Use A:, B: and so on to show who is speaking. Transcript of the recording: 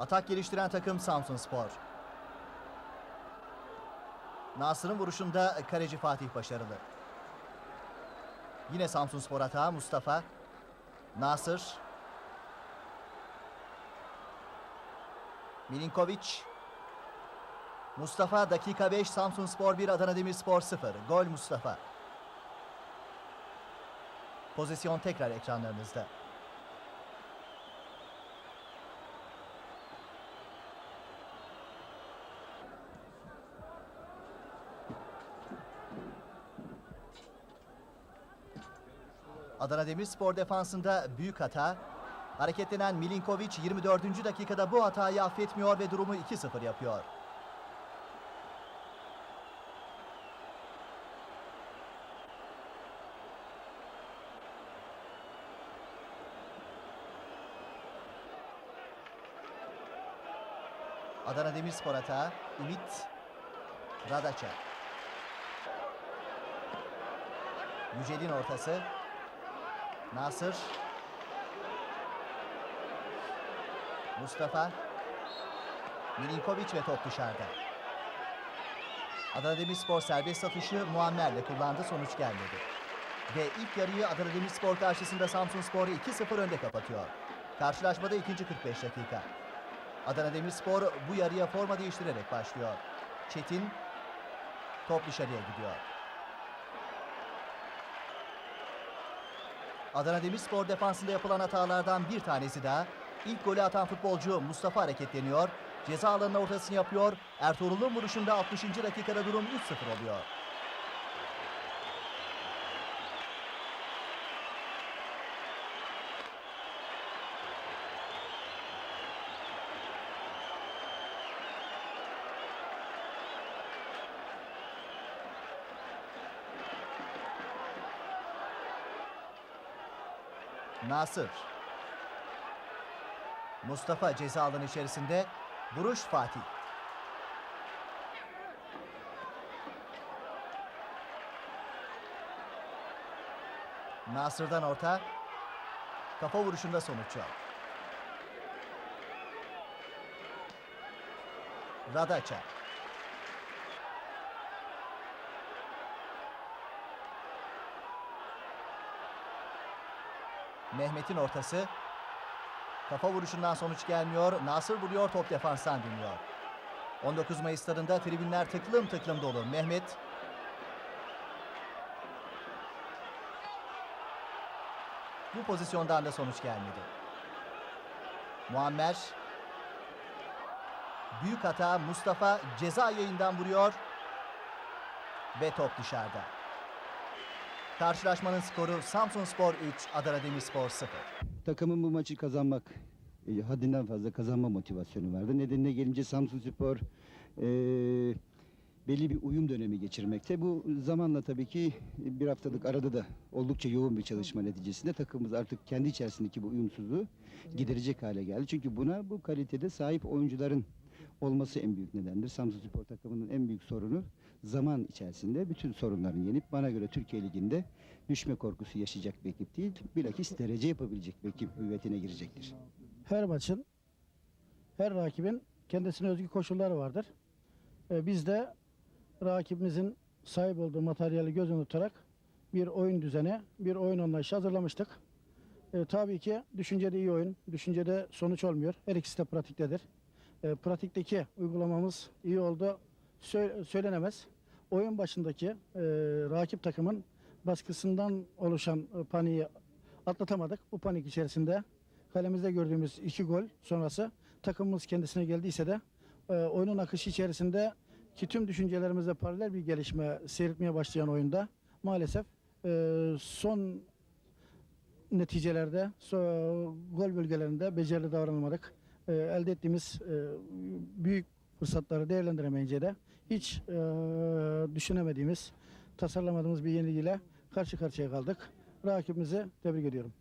A: Atak geliştiren takım Samsun Spor. Nasır'ın vuruşunda kaleci Fatih başarılı. Yine Samsun Spor atağı Mustafa. Nasır. Milinkovic. Mustafa dakika 5 Samsun Spor 1 Adana Demirspor 0. Gol Mustafa. Pozisyon tekrar ekranlarınızda. Adana Demirspor defansında büyük hata. Hareketlenen Milinkovic 24. dakikada bu hatayı affetmiyor ve durumu 2-0 yapıyor. Adana Demirspor hata. Ümit Radaça. Yücel'in ortası. Nasır. Mustafa. Milinkovic ve top dışarıda. Adana Demirspor serbest atışı Muammer'le kullandı sonuç gelmedi. Ve ilk yarıyı Adana Demirspor karşısında Samsun Spor'u 2-0 önde kapatıyor. Karşılaşmada ikinci 45 dakika. Adana Demirspor bu yarıya forma değiştirerek başlıyor. Çetin top dışarıya gidiyor. Adana Demirspor defansında yapılan hatalardan bir tanesi daha. İlk golü atan futbolcu Mustafa hareketleniyor. Ceza alanına ortasını yapıyor. Ertuğrul'un vuruşunda 60. dakikada durum 3-0 oluyor. Nasır. Mustafa ceza alanı içerisinde. Vuruş Fatih. Nasır'dan orta. Kafa vuruşunda sonuç yok. Radaça. Mehmet'in ortası. Kafa vuruşundan sonuç gelmiyor. Nasır vuruyor top defanstan dönüyor. 19 Mayıs'larında tribünler tıklım tıklım dolu. Mehmet bu pozisyondan da sonuç gelmedi. Muammer büyük hata Mustafa ceza yayından vuruyor ve top dışarıda. Karşılaşmanın skoru Samsun Spor 3, Adana Demirspor 0.
B: Takımın bu maçı kazanmak e, haddinden fazla kazanma motivasyonu vardı. Nedenine gelince Samsun Spor e, belli bir uyum dönemi geçirmekte. Bu zamanla tabii ki bir haftalık arada da oldukça yoğun bir çalışma neticesinde takımımız artık kendi içerisindeki bu uyumsuzluğu giderecek hale geldi. Çünkü buna bu kalitede sahip oyuncuların olması en büyük nedendir. Samsun Spor takımının en büyük sorunu zaman içerisinde bütün sorunlarını yenip bana göre Türkiye Ligi'nde düşme korkusu yaşayacak bir ekip değil. Bilakis derece yapabilecek bir ekip hüviyetine girecektir.
C: her maçın, her rakibin kendisine özgü koşulları vardır. Ee, biz de rakibimizin sahip olduğu materyali göz önüne tutarak bir oyun düzeni, bir oyun anlayışı hazırlamıştık. Ee, tabii ki düşüncede iyi oyun, düşüncede sonuç olmuyor. Her ikisi de pratiktedir. Ee, pratikteki uygulamamız iyi oldu sö- söylenemez. Oyun başındaki e, rakip takımın baskısından oluşan e, paniği atlatamadık. Bu panik içerisinde kalemizde gördüğümüz iki gol sonrası takımımız kendisine geldiyse de e, oyunun akışı içerisinde ki tüm düşüncelerimizle paralel bir gelişme seyretmeye başlayan oyunda maalesef e, son neticelerde so- gol bölgelerinde becerili davranılmadık. E, elde ettiğimiz e, büyük fırsatları değerlendiremeyince de hiç e, düşünemediğimiz, tasarlamadığımız bir yenilgiyle karşı karşıya kaldık. Rakibimizi tebrik ediyorum.